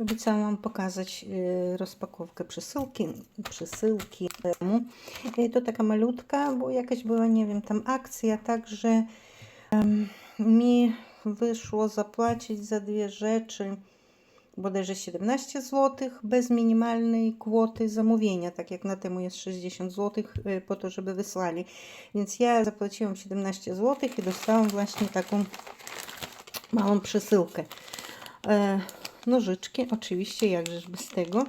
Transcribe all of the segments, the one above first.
Obiecałam Wam pokazać y, rozpakowkę przesyłki. przesyłki temu. Y, To taka malutka, bo jakaś była, nie wiem, tam akcja, także mi wyszło zapłacić za dwie rzeczy bodajże 17 zł bez minimalnej kwoty zamówienia, tak jak na temu jest 60 zł y, po to, żeby wysłali. Więc ja zapłaciłam 17 zł i dostałam właśnie taką małą przesyłkę. E, nożyczki, oczywiście, jakżeż bez tego.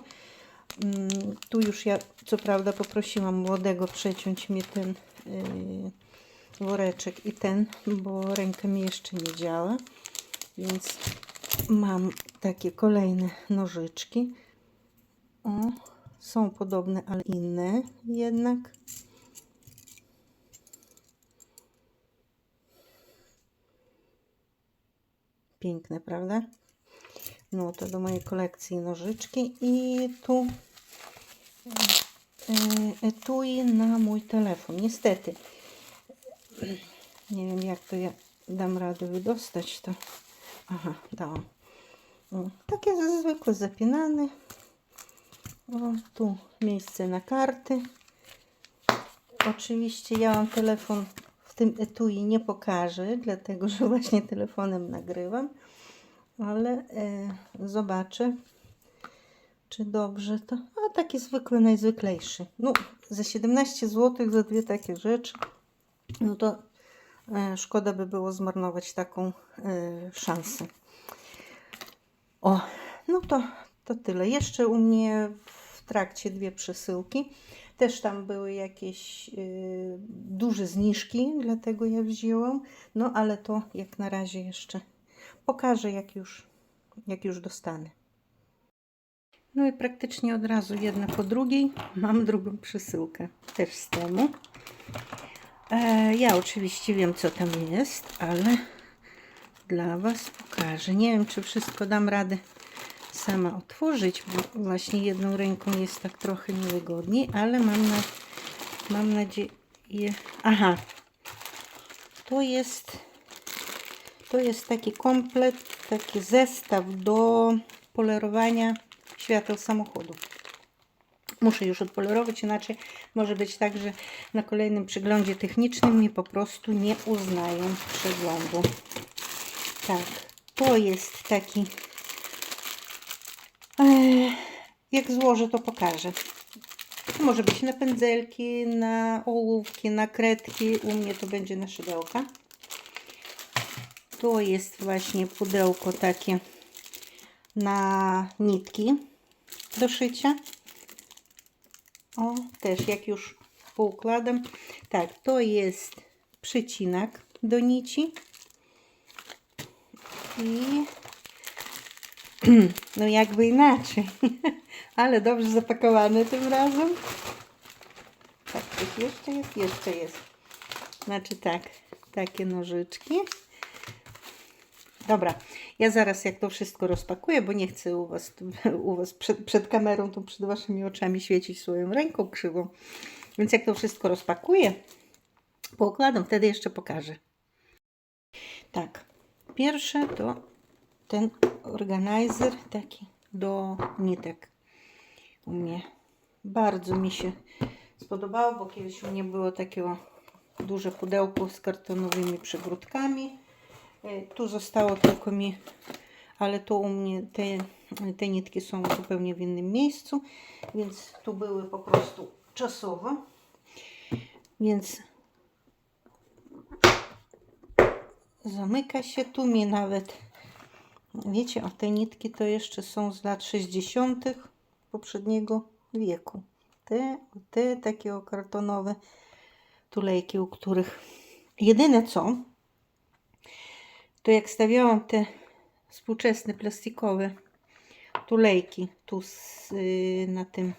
Mm, Tu już ja, co prawda, poprosiłam młodego przeciąć mi ten yy, woreczek i ten, bo ręka mi jeszcze nie działa. Więc mam takie kolejne nożyczki. O, są podobne, ale inne jednak. Piękne, prawda? No to do mojej kolekcji nożyczki i tu e, etui na mój telefon. Niestety nie wiem jak to ja dam radę wydostać to. Aha, dałam. Takie zwykłe zapinane. O, tu miejsce na karty. Oczywiście ja mam telefon w tym etui nie pokażę, dlatego że właśnie telefonem nagrywam ale e, zobaczę, czy dobrze to. A taki zwykły, najzwyklejszy. No, za 17 zł za dwie takie rzeczy, no to e, szkoda by było zmarnować taką e, szansę. O, no to, to tyle. Jeszcze u mnie w trakcie dwie przesyłki. Też tam były jakieś y, duże zniżki, dlatego ja wzięłam. No ale to jak na razie jeszcze pokażę, jak już, jak już dostanę. No i praktycznie od razu jedna po drugiej mam drugą przesyłkę też z temu. E, ja oczywiście wiem, co tam jest, ale dla Was pokażę. Nie wiem, czy wszystko dam radę sama otworzyć, bo właśnie jedną ręką jest tak trochę niewygodniej, ale mam, na, mam nadzieję... Aha, to jest to jest taki komplet, taki zestaw do polerowania świateł samochodu. Muszę już odpolerować, inaczej może być tak, że na kolejnym przeglądzie technicznym mnie po prostu nie uznają przeglądu. Tak, to jest taki. Ech, jak złożę, to pokażę. Może być na pędzelki, na ołówki, na kredki. U mnie to będzie na szydełka. To jest właśnie pudełko takie na nitki do szycia. O, też jak już poukładam. Tak, to jest przecinak do nici. I no jakby inaczej, ale dobrze zapakowane tym razem. Tak, coś jeszcze jest? Jeszcze jest. Znaczy tak, takie nożyczki. Dobra, ja zaraz jak to wszystko rozpakuję, bo nie chcę u Was, u was przed, przed kamerą, tu przed Waszymi oczami świecić swoją ręką krzywą. Więc jak to wszystko rozpakuję, poukładam, wtedy jeszcze pokażę. Tak, pierwsze to ten organizer taki do nitek u mnie. Bardzo mi się spodobało, bo kiedyś u mnie było takie duże pudełko z kartonowymi przegródkami. E, Tu zostało tylko mi, ale to u mnie te, te nitki są zupełnie w innym miejscu, więc tu były po prostu czasowo. Więc zamyka się. Tu mi nawet, wiecie, o te nitki to jeszcze są z lat 60. poprzedniego wieku. Te, te takie kartonowe tulejki, u których jedyne co, to jak stawiałam te współczesne plastikowe tulejki tu z, y, na tym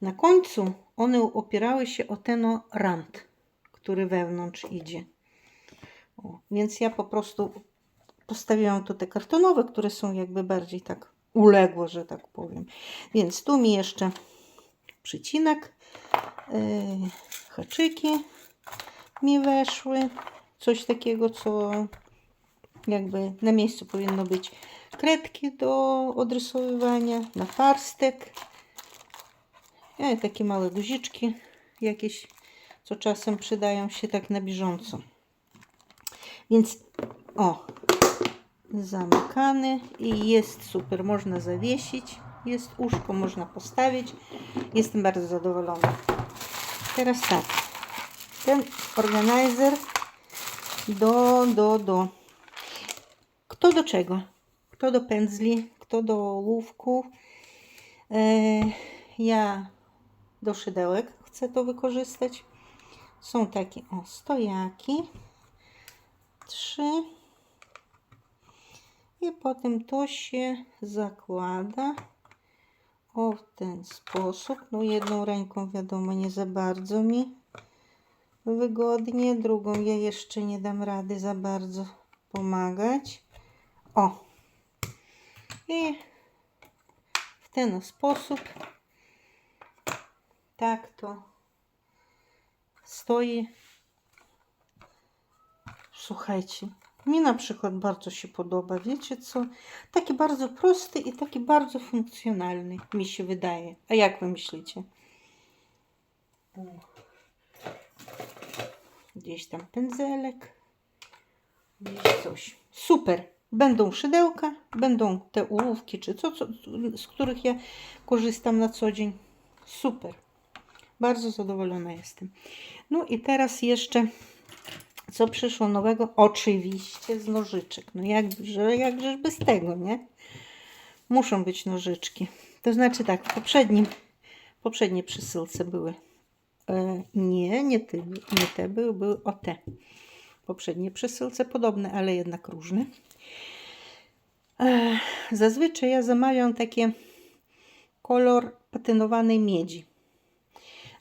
na końcu, one opierały się o ten o rand, który wewnątrz idzie. O, więc ja po prostu postawiłam tu te kartonowe, które są jakby bardziej tak uległe, że tak powiem. Więc tu mi jeszcze przycinek, yy, haczyki mi weszły. Coś takiego, co jakby na miejscu powinno być kredki do odrysowywania, na parstek. E, takie małe guziczki jakieś, co czasem przydają się tak na bieżąco. Więc o, zamykany i jest super. Można zawiesić, jest uszko, można postawić. Jestem bardzo zadowolona. Teraz tak, ten organizer do, do, do. Kto do czego? Kto do pędzli, kto do ołówków. E, ja do szydełek chcę to wykorzystać. Są takie o stojaki. Trzy. I potem to się zakłada o w ten sposób. No jedną ręką wiadomo nie za bardzo mi wygodnie, drugą ja jeszcze nie dam rady za bardzo pomagać. O! I w ten sposób tak to stoi. Słuchajcie, mi na przykład bardzo się podoba. Wiecie co? Taki bardzo prosty i taki bardzo funkcjonalny mi się wydaje. A jak wy myślicie? Gdzieś tam pędzelek. Gdzieś coś. Super. Będą szydełka, będą te ołówki, czy co, co, z których ja korzystam na co dzień. Super. Bardzo zadowolona jestem. No i teraz jeszcze co przyszło nowego? Oczywiście z nożyczek. No jakże, jakże bez tego, nie? Muszą być nożyczki. To znaczy tak, w poprzednim, poprzedniej przesyłce były. E, nie, nie, ty, nie te, były, były o te. Poprzednie przesyłce podobne, ale jednak różne. E, zazwyczaj ja zamawiam takie kolor patynowanej miedzi.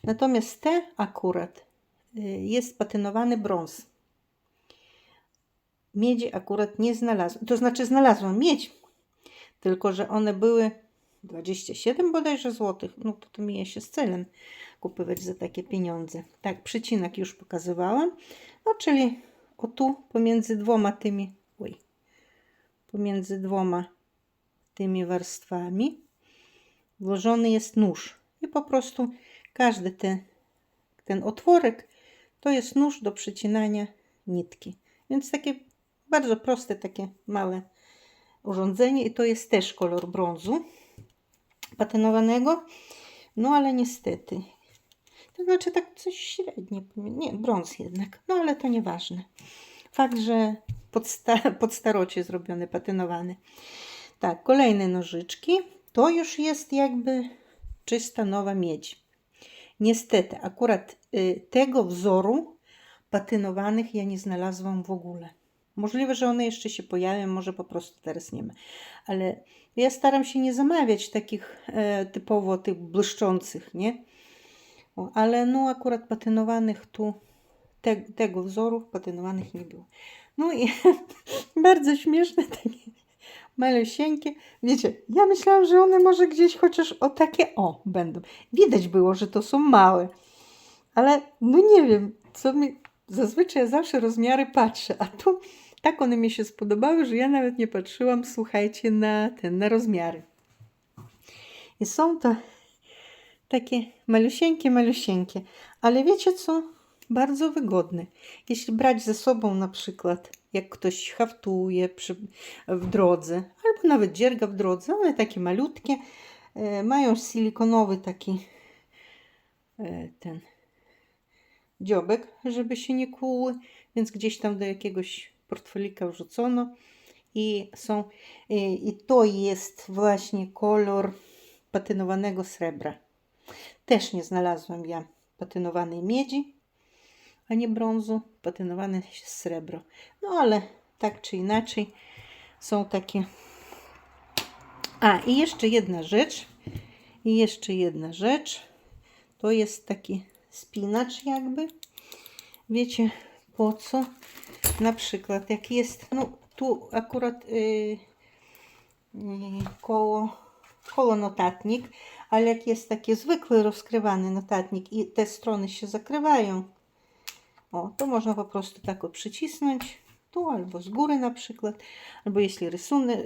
Natomiast te akurat y, jest patynowany brąz. Miedzi akurat nie znalazłam. To znaczy znalazłam miedź, tylko że one były 27 bodajże złotych. No to to mija się z celem kupować za takie pieniądze. Tak, przycinek już pokazywałam. No czyli o tu pomiędzy dwoma tymi, oj, pomiędzy dwoma tymi warstwami włożony jest nóż. I po prostu każdy ten, ten otworek to jest nóż do przycinania nitki. Więc takie bardzo proste, takie małe urządzenie i to jest też kolor brązu patynowanego. No ale niestety, to znaczy tak coś średnie, nie, brąz jednak, no ale to nieważne. Fakt, że pod, sta pod starocie zrobiony, patynowany. Tak, kolejne nożyczki. To już jest jakby czysta nowa miedź. Niestety, akurat y, tego wzoru patynowanych ja nie znalazłam w ogóle. Możliwe, że one jeszcze się pojawią, może po prostu teraz nie ma. Ale ja staram się nie zamawiać takich e, typowo tych błyszczących, nie? O, ale no akurat patynowanych tu, te, tego wzoru patynowanych nie było. No i bardzo śmieszne takie malesieńkie. Wiecie, ja myślałam, że one może gdzieś chociaż o takie o będą. Widać było, że to są małe. Ale no nie wiem, co mi... Zazwyczaj ja zawsze rozmiary patrzę, a tu tak one mi się spodobały, że ja nawet nie patrzyłam, słuchajcie, na ten, na rozmiary. I są to takie malusieńkie, malusieńkie, ale wiecie co? Bardzo wygodne. Jeśli brać ze sobą na przykład, jak ktoś haftuje przy, w drodze, albo nawet dzierga w drodze, one takie malutkie, e, mają silikonowy taki e, ten dziobek, żeby się nie kłuły, więc gdzieś tam do jakiegoś portfelika wrzucono i są i, i to jest właśnie kolor patynowanego srebra. Też nie znalazłam ja patynowanej miedzi, a nie brązu, patynowane srebro. No ale tak czy inaczej są takie. A i jeszcze jedna rzecz. I jeszcze jedna rzecz. To jest taki spinacz jakby. Wiecie po co? Na przykład jak jest, no tu akurat yy, yy, koło, koło notatnik, ale jak jest taki zwykły rozkrywany notatnik i te strony się zakrywają, o, to można po prostu tak przycisnąć tu, albo z góry na przykład, albo jeśli rysunek,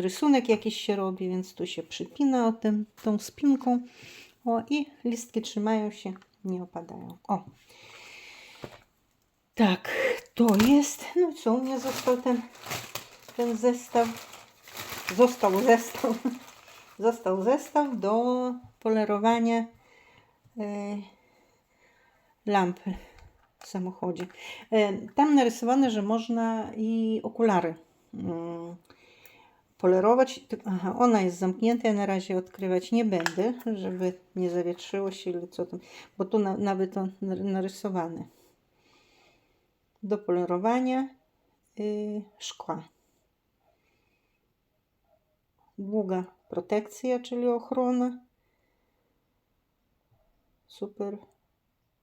rysunek jakiś się robi, więc tu się przypina o tym, tą spinką. O, i listki trzymają się, nie opadają. O, tak, to jest, no co, u mnie został ten, ten zestaw, został zestaw, został zestaw do polerowania e, lampy w samochodzie. E, Tam narysowane, że można i okulary mm, polerować. Aha, ona jest zamknięta, ja na razie odkrywać nie będę, żeby nie zawietrzyło się ile co tam, bo tu na, nawet to nar- narysowane. Do polerowania y, szkła. Długa protekcja, czyli ochrona. Super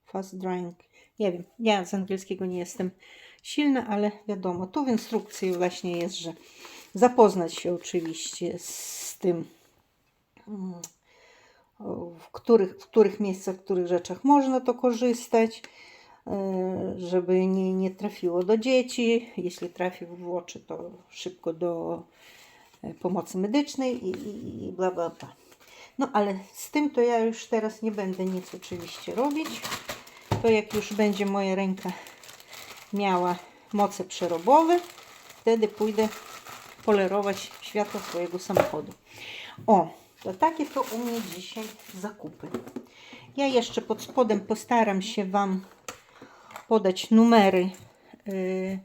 fast drying. Nie wiem, ja z angielskiego nie jestem silna, ale wiadomo, tu w instrukcji właśnie jest, że zapoznać się oczywiście z tym, mm, w których, w których miejscach, w których rzeczach można to korzystać, e, żeby nie, nie trafiło do dzieci. Jeśli trafi w oczy, to szybko do pomocy medycznej i, i, i bla bla bla. No ale z tym to ja już teraz nie będę nic oczywiście robić. To jak już będzie moja ręka miała moce przerobowe, wtedy pójdę polerować światło swojego samochodu. O, to takie to u mnie dzisiaj zakupy. Ja jeszcze pod spodem postaram się Wam podać numery y,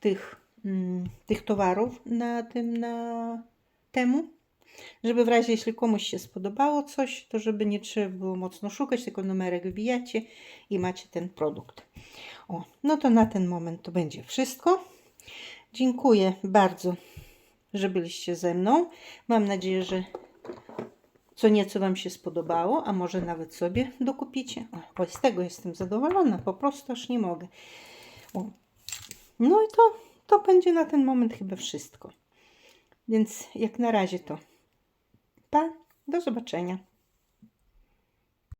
tych, tych towarów na tym, na temu, żeby w razie, jeśli komuś się spodobało coś, to żeby nie trzeba było mocno szukać, tylko numerek wbijacie i macie ten produkt. O, no to na ten moment to będzie wszystko. Dziękuję bardzo, że byliście ze mną. Mam nadzieję, że co nieco Wam się spodobało, a może nawet sobie dokupicie. O, z tego jestem zadowolona, po prostu aż nie mogę. O. No i to, to będzie na ten moment chyba wszystko. Więc jak na razie to pa, do zobaczenia.